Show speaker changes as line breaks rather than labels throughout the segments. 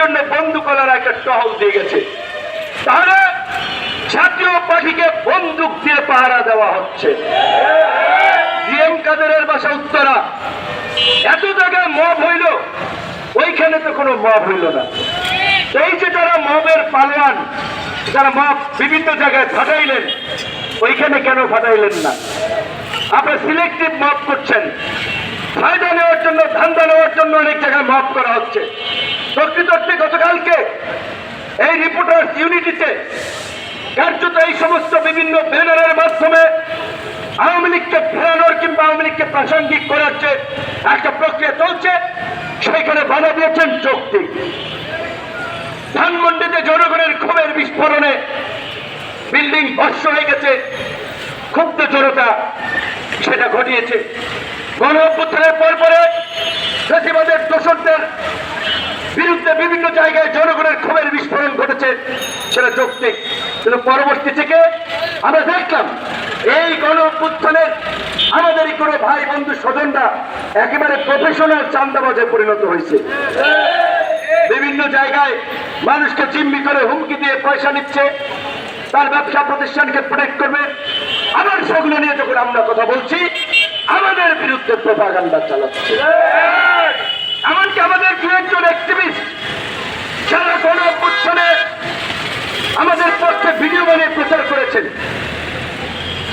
জন্য বন্দুকলার একটা টহল দিয়ে গেছে। তাহলে জাতীয় পাখিকে বন্দুক দিয়ে পাহারা দেওয়া হচ্ছে। বাসা উত্তরা। এত জায়গায় মব হইল, ওইখানে তো কোনো মব হইল না। এই যে যারা মবের পালোয়ান, যারা মব বিভিন্ন জায়গায় ফাটাইলেন, ওইখানে কেন ফাটাইলেন না? আপনি সিলেক্টিভ মব করছেন। ফায়দা নেওয়ার জন্য, ধান্দা নেওয়ার জন্য অনেক জায়গায় মব করা হচ্ছে। প্রকৃত অর্থে গতকালকে এই রিপোর্টার্স ইউনিটিতে কার্যত এই সমস্ত বিভিন্ন ব্যানারের মাধ্যমে আওয়ামী লীগকে ফেরানোর কিংবা আওয়ামী লীগকে প্রাসঙ্গিক করার যে একটা প্রক্রিয়া চলছে, সেখানে বাধা দিয়েছেন যৌক্তিক। ধানমন্ডিতে জনগণের ক্ষোভের বিস্ফোরণে বিল্ডিং ভস্য হয়ে গেছে, ক্ষুব্ধ জনতা সেটা ঘটিয়েছে। গণ অভ্যুত্থানের পর পরে ফেসিবাদের দোষরদের বিরুদ্ধে বিভিন্ন জায়গায় জনগণের ক্ষোভের বিস্ফোরণ ঘটেছে, সেটা যৌক্তিক। কিন্তু পরবর্তী থেকে আমরা দেখলাম, এই গণ অভ্যুত্থানের আমাদেরই কোনো ভাই বন্ধু স্বজনরা একেবারে প্রফেশনাল চান্দাবাজে পরিণত হয়েছে। বিভিন্ন জায়গায় মানুষকে জিম্মি করে হুমকি দিয়ে পয়সা নিচ্ছে, তার ব্যবসা প্রতিষ্ঠানকে প্রোটেক্ট করবে। আবার সেগুলো নিয়ে যখন আমরা কথা বলছি, আমাদের বিরুদ্ধে প্রপাগান্ডা চালাচ্ছে। আমাদের দু একজন অ্যাক্টিভিস্ট যারা গণ অভ্যুত্থানে আমাদের পক্ষে ভিডিও বানিয়ে প্রচার করেছেন,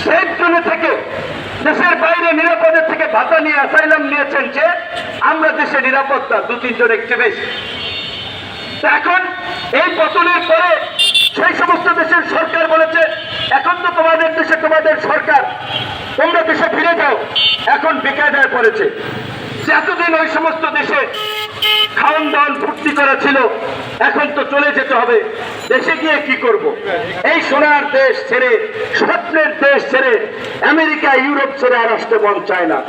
সেই জন্য থেকে দেশের বাইরে নিরাপদের থেকে ভাতা নিয়ে অ্যাসাইলাম নিয়েছেন যে আমরা দেশে নিরাপত্তা দু তিনজন অ্যাক্টিভিস্ট এখন এই পতনের পরে সেই সমস্ত দেশের সরকার বলেছে, এখন তো তোমাদের দেশে তোমাদের সরকার, তোমরা দেশে ফিরে যাও। এখন বেকায়দায় পড়েছে। এতদিন ওই সমস্ত দেশে খাওয়ান দাওয়ান ফুর্তি করা ছিল, এখন তো চলে যেতে হবে দেশে গিয়ে কি করব। এই সোনার দেশ ছেড়ে, স্বপ্নের দেশ ছেড়ে, আমেরিকা, ইউরোপ ছেড়ে আর আসতে মন চায় না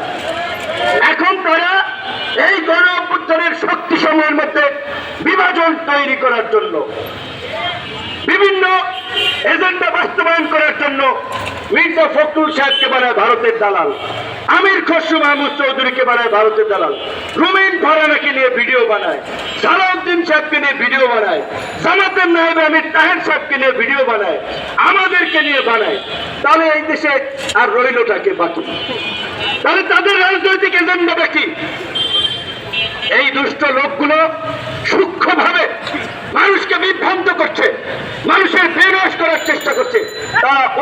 এখন তারা এই গণ অভ্যুত্থানের শক্তি সময়ের মধ্যে বিভাজন তৈরি করার জন্য বিভিন্ন এজেন্ডা বাস্তবায়ন করার জন্য মির্জা ফখরুল সাহেবকে বানায় ভারতের দালাল, আমির খসরু মাহমুদ চৌধুরীকে বানায় ভারতের দালাল, রুমিন ফারানাকে নিয়ে ভিডিও বানায়, সালাউদ্দিন সাহেবকে নিয়ে ভিডিও বানায় জামাতের নাহেব আমির তাহের সাহেবকে নিয়ে ভিডিও বানায়, আমাদেরকে নিয়ে বানায়। তাহলে এই দেশে আর রইলটাকে বাকি। তাহলে তাদের রাজনৈতিক এজেন্ডাটা কি? এই দুষ্ট লোকগুলো সূক্ষ্মভাবে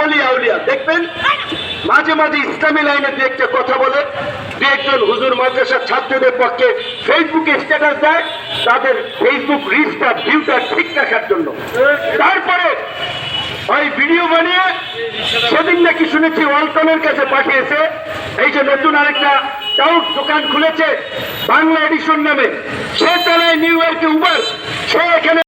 তারা অলিয়া উলিয়া দেখবেন? মাঝে মাঝে ইসলামী লাইনে দু একটা কথা বলে, দু একজন হুজুর মাদ্রাসার ছাত্রদের পক্ষে ফেসবুকে স্ট্যাটাস দেয়, তাদের ফেসবুক রিচটা ভিউটা ঠিক রাখার জন্য। তারপরে ওই ভিডিও বানিয়ে সেদিন নাকি শুনেছি ওয়ালটনের কাছে পাঠিয়েছে, এই যে নতুন আরেকটা টাউট দোকান খুলেছে, বাংলা এডিশন নামে। সে চালায় নিউ ইয়র্কে উবার, সে এখানে